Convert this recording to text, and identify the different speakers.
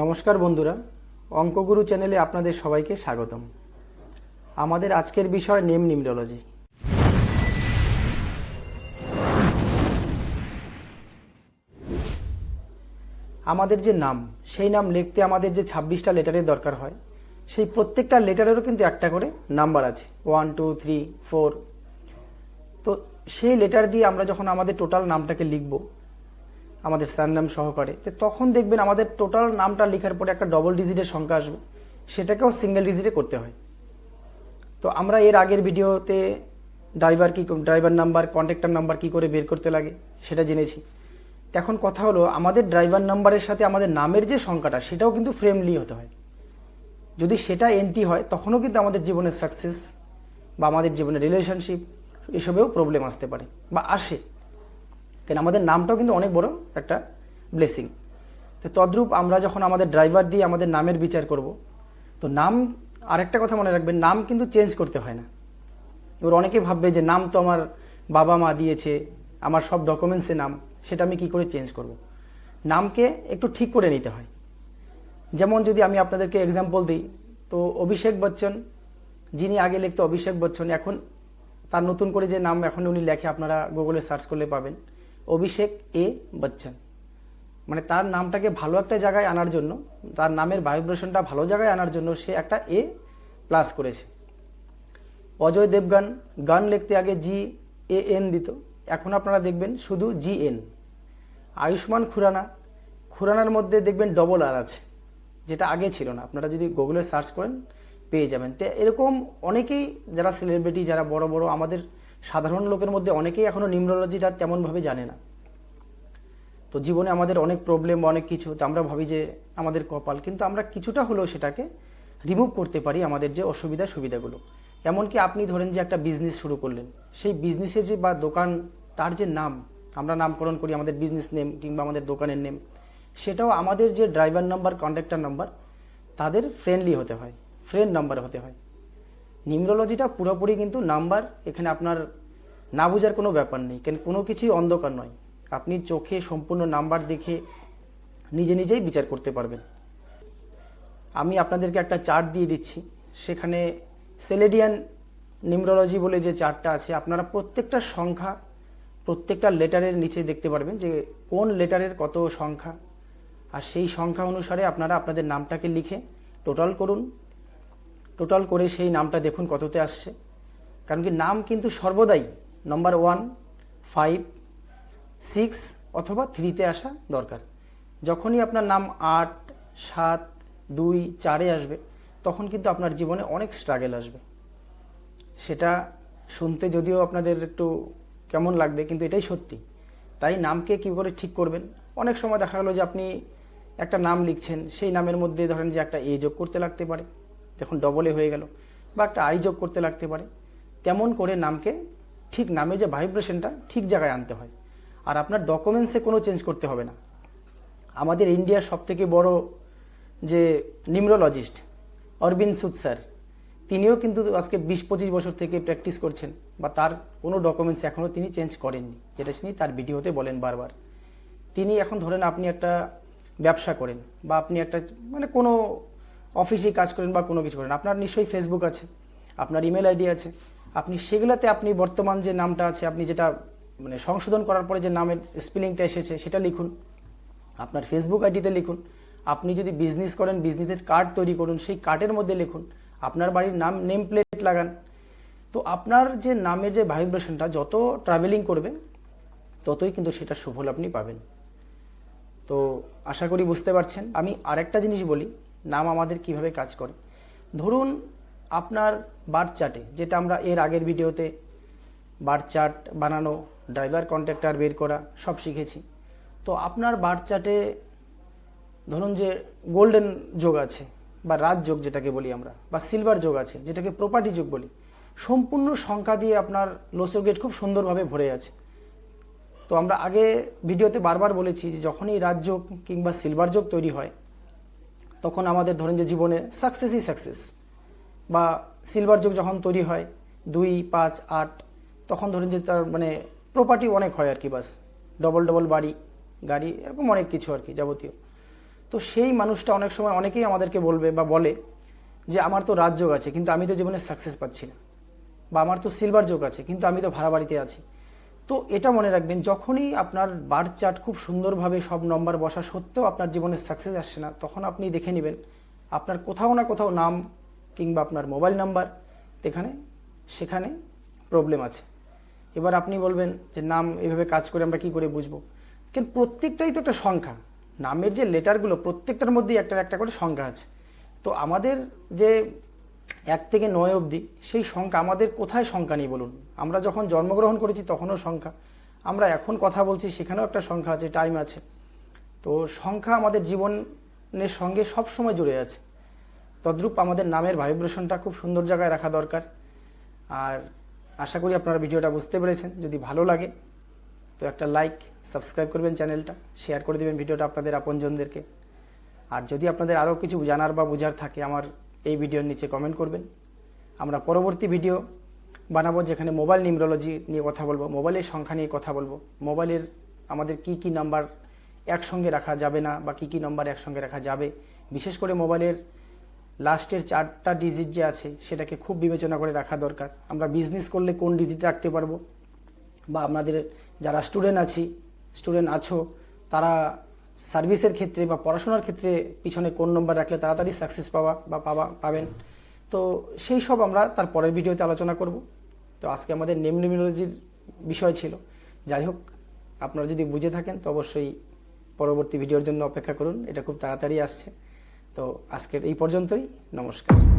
Speaker 1: নমস্কার বন্ধুরা, অঙ্কগুরু চ্যানেলে আপনাদের সবাইকে স্বাগতম। আমাদের আজকের বিষয় নেম নিমরোলজি আমাদের যে নাম, সেই নাম লিখতে আমাদের যে ছাব্বিশটা লেটারের দরকার হয়, সেই প্রত্যেকটা লেটারেরও কিন্তু একটা করে নাম্বার আছে। One, two, three, four. তো সেই লেটার দিয়ে আমরা যখন আমাদের টোটাল নামটাকে লিখব, আমাদের নাম সহকারে, তো তখন দেখবেন আমাদের টোটাল নামটা লেখার পরে একটা ডবল ডিজিটের সংখ্যা আসবে। সেটাকেও সিঙ্গেল ডিজিটে করতে হয়। তো আমরা এর আগের ভিডিওতে ড্রাইভার কী ড্রাইভার নাম্বার কন্ট্যাক্টর নাম্বার কী করে বের করতে লাগে, সেটা জেনেছি। এখন কথা হলো, আমাদের ড্রাইভার নাম্বারের সাথে আমাদের নামের যে সংখ্যাটা, সেটাও কিন্তু ফ্রেমলি হতে হয়। যদি সেটা এন্ট্রি হয়, তখনও কিন্তু আমাদের জীবনের সাকসেস বা আমাদের জীবনের রিলেশনশিপ এসবেও প্রবলেম আসতে পারে বা আসে। কেন? আমাদের নামটাও কিন্তু অনেক বড় একটা ব্লেসিং তো তদ্রূপ আমরা যখন আমাদের ড্রাইভার দিয়ে আমাদের নামের বিচার করব, তো নাম আরেকটা কথা মনে রাখবেন, নাম কিন্তু চেঞ্জ করতে হয় না। এবার অনেকে ভাববে যে নাম তো আমার বাবা মা দিয়েছে, আমার সব ডকুমেন্টসে নাম, সেটা আমি কি করে চেঞ্জ করব। নামকে একটু ঠিক করে নিতে হয়। যেমন যদি আমি আপনাদেরকে এক্সাম্পল দিই, তো অভিষেক বচ্চন, যিনি আগে লিখতো অভিষেক বচ্চন, এখন তার নতুন করে যে নাম এখন উনি লেখে, আপনারা গুগলে সার্চ করলে পাবেন। অভিষেক এ বচ্চন। মানে তার নামটাকে ভালো একটা জায়গায় আনার জন্য, তার নামের ভাইব্রেশনটা ভালো জায়গায় আনার জন্য সে একটা এ প্লাস করেছে। অজয় দেবগান, গান লিখতে আগে জি এ এন দিত। এখন আপনারা দেখবেন শুধু জি এন আয়ুষ্মান খুরানা, খুরানার মধ্যে দেখবেন ডবল আর আছে, যেটা আগে ছিল না। আপনারা যদি গুগলে সার্চ করেন পেয়ে যাবেন। তো এরকম অনেকেই যারা সেলিব্রিটি যারা বড় বড়, আমাদের সাধারণ লোকের মধ্যে অনেকেই এখনও নিউমরোলজিটা তেমনভাবে জানে না। তো জীবনে আমাদের অনেক প্রবলেম অনেক কিছু, তো আমরা ভাবি যে আমাদের কপাল, কিন্তু আমরা কিছুটা হলেও সেটাকে রিমুভ করতে পারি আমাদের যে অসুবিধা, সুবিধাগুলো। এমনকি আপনি ধরেন যে একটা বিজনেস শুরু করলেন, সেই বিজনেসের যে বা দোকান, তার যে নাম, আমরা নামকরণ করি আমাদের বিজনেস নেম কিংবা আমাদের দোকানের নেম সেটাও আমাদের যে ড্রাইভার নাম্বার কন্ট্রাক্টর নাম্বার তাদের ফ্রেন্ডলি হতে হয়। ফ্রেন্ড নাম্বার হতে হয়। নিউমরোলজিটা পুরোপুরি কিন্তু নাম্বার এখানে আপনার না বোঝার কোনো ব্যাপার নেই। কেন, কোনো কিছুই অন্ধকার নয়। আপনি চোখে সম্পূর্ণ নাম্বার দেখে নিজে নিজেই বিচার করতে পারবেন। আমি আপনাদেরকে একটা চার্ট দিয়ে দিচ্ছি। সেখানে সেলেডিয়ান নিউমরোলজি বলে যে চার্টটা আছে, আপনারা প্রত্যেকটা সংখ্যা, প্রত্যেকটা লেটারের নিচে দেখতে পারবেন যে কোন লেটারের কত সংখ্যা। আর সেই সংখ্যা অনুসারে আপনারা আপনাদের নামটাকে লিখে টোটাল করুন। টোটাল করে সেই নামটা দেখুন কততে আসছে। কারণ কি নাম কিন্তু সর্বদাই নম্বর ওয়ান ফাইভ সিক্স অথবা থ্রিতে আসা দরকার। যখনই আপনার নাম আট, সাত, দুই, চারে আসবে, তখন কিন্তু আপনার জীবনে অনেক স্ট্রাগেল আসবে। সেটা শুনতে যদিও আপনাদের একটু কেমন লাগবে, কিন্তু এটাই সত্যি। তাই নামকে কী করে ঠিক করবেন? অনেক সময় দেখা গেলো যে আপনি একটা নাম লিখছেন, সেই নামের মধ্যে ধরেন যে একটা এ যোগ করতে লাগতে পারে। যখন ডবল হয়ে গেল, বা একটা আই যোগ করতে লাগতে পারে তেমন করে নামকে ঠিক নামে যে ভাইব্রেশনটা ঠিক জায়গায় আনতে হয়। আর আপনার ডকুমেন্টসে কোনো চেঞ্জ করতে হবে না। আমাদের ইন্ডিয়ার সবথেকে বড় যে নিউমরোলজিস্ট অরবিন্দ সুদ স্যার, তিনিও কিন্তু আজকে বিশ পঁচিশ বছর থেকে প্র্যাকটিস করছেন, বা তার কোনো ডকুমেন্টস এখনও তিনি চেঞ্জ করেননি, যেটা তিনি তার ভিডিওতে বলেন বারবার। তিনি এখন ধরেন আপনি একটা ব্যবসা করেন, বা আপনি একটা মানে কোনো অফিসে কাজ করেন বা কোনো কিছু করেন। আপনার নিশ্চয়ই ফেসবুক আছে, আপনার ইমেল আইডি আছে। আপনি সেগুলোতে আপনি বর্তমান যে নামটা আছে, আপনি যেটা মানে সংশোধন করার পরে যে নামের স্পেলিংটা এসেছে, সেটা লিখুন। আপনার ফেসবুক আইডিতে লিখুন। আপনি যদি বিজনেস করেন বিজনেসের কার্ড তৈরি করুন, সেই কার্ডের মধ্যে লিখুন। আপনার বাড়ির নাম নেম প্লেট লাগান। তো আপনার যে নামের যে ভাইব্রেশনটা যত ট্রাভেলিং করবে, ততই কিন্তু সেটা সুফল আপনি পাবেন। তো আশা করি বুঝতে পারছেন। আমি আরেকটা জিনিস বলি নাম আমাদের কীভাবে কাজ করে। ধরুন আপনার বার্থ চার্টে, যেটা আমরা এর আগের ভিডিওতে বার্থ চার্ট বানানো, ড্রাইভার কন্ট্রাক্টর বের করা, সব শিখেছি। তো আপনার বার্থ চার্টে ধরুন যে গোল্ডেন যোগ আছে, বা রাজ যোগ যেটাকে বলি আমরা, বা সিলভার যোগ আছে, যেটাকে প্রপার্টি যোগ বলি, সম্পূর্ণ সংখ্যা দিয়ে আপনার লোসো গেট খুব সুন্দরভাবে ভরে আছে। তো আমরা আগে ভিডিওতে বারবার বলেছি যে যখনই রাজযোগ কিংবা সিলভার যোগ তৈরি হয় তখন আমাদের ধরেন যে জীবনে সাকসেসই সাকসেস বা সিলভার যোগ যখন তৈরি হয়, দুই, পাঁচ, আট, তখন ধরেন যে তার মানে প্রপার্টি অনেক হয় আর কি বাস। ডবল ডবল বাড়ি, গাড়ি, এরকম অনেক কিছু আর কি যাবতীয়। তো সেই মানুষটা অনেক সময় অনেকেই আমাদেরকে বলবে বা বলে যে, আমার তো রাজযোগ আছে, কিন্তু আমি তো জীবনে সাকসেস পাচ্ছি না। বা, আমার তো সিলভার যোগ আছে, কিন্তু আমি তো ভাড়া বাড়িতে আছি। তো এটা মনে রাখবেন, যখনই আপনার বার্থ চার্ট খুব সুন্দরভাবে সব নম্বর বসা সত্ত্বেও আপনার জীবনে সাকসেস আসছে না, তখন আপনি দেখে নেবেন আপনার কোথাও না কোথাও নাম কিংবা আপনার মোবাইল নাম্বার এখানে, সেখানে প্রবলেম আছে। এবার আপনি বলবেন যে, নাম এভাবে কাজ করে আমরা কি করে বুঝব? কিন্তু প্রত্যেকটাই তো একটা সংখ্যা। নামের যে লেটারগুলো প্রত্যেকটার মধ্যেই একটা একটা করে সংখ্যা আছে। তো আমাদের যে এক থেকে নয় অবধি, সেই সংখ্যা, আমাদের কোথায় সংখ্যা নেই বলুন? আমরা যখন জন্মগ্রহণ করেছি তখনও সংখ্যা। আমরা এখন কথা বলছি, সেখানেও একটা সংখ্যা আছে টাইম আছে। তো সংখ্যা আমাদের জীবনের সঙ্গে সব সময় জুড়ে আছে। তদ্রূপ আমাদের নামের ভাইব্রেশনটা খুব সুন্দর জায়গায় রাখা দরকার। আর আশা করি আপনারা ভিডিওটা বুঝতে পেরেছেন। যদি ভালো লাগে, তো একটা লাইক সাবস্ক্রাইব করবেন চ্যানেলটা শেয়ার করে দেবেন ভিডিওটা আপনাদের আপনজনদেরকে। আর যদি আপনাদের আরও কিছু জানার বা বোঝার থাকে, আমার এই ভিডিওর নিচে কমেন্ট করবেন। আমরা পরবর্তী ভিডিও বানাবো যেখানে মোবাইল নিউমরোলজি নিয়ে কথা বলব মোবাইলের সংখ্যা নিয়ে কথা বলব মোবাইলের আমাদের কি কি নাম্বার একসঙ্গে রাখা যাবে না বা কি কি নাম্বার একসঙ্গে রাখা যাবে। বিশেষ করে মোবাইলের লাস্টের চারটা ডিজিট যে আছে, সেটাকে খুব বিবেচনা করে রাখা দরকার। আমরা বিজনেস করলে কোন ডিজিট রাখতে পারব? বা আপনাদের যারা স্টুডেন্ট আছি স্টুডেন্ট আছো, তারা সার্ভিসের ক্ষেত্রে বা পড়াশোনার ক্ষেত্রে পিছনে কোন নম্বর রাখলে তাড়াতাড়ি সাকসেস পাওয়া বা পাওয়া পাবেন। তো সেই সব আমরা তার পরের ভিডিওতে আলোচনা করব। তো আজকে আমাদের নেম নিউমোলজির বিষয় ছিল। যাই হোক, আপনারা যদি বুঝে থাকেন, তো অবশ্যই পরবর্তী ভিডিওর জন্য অপেক্ষা করুন। এটা খুব তাড়াতাড়ি আসছে। তো আজকের এই পর্যন্তই। নমস্কার।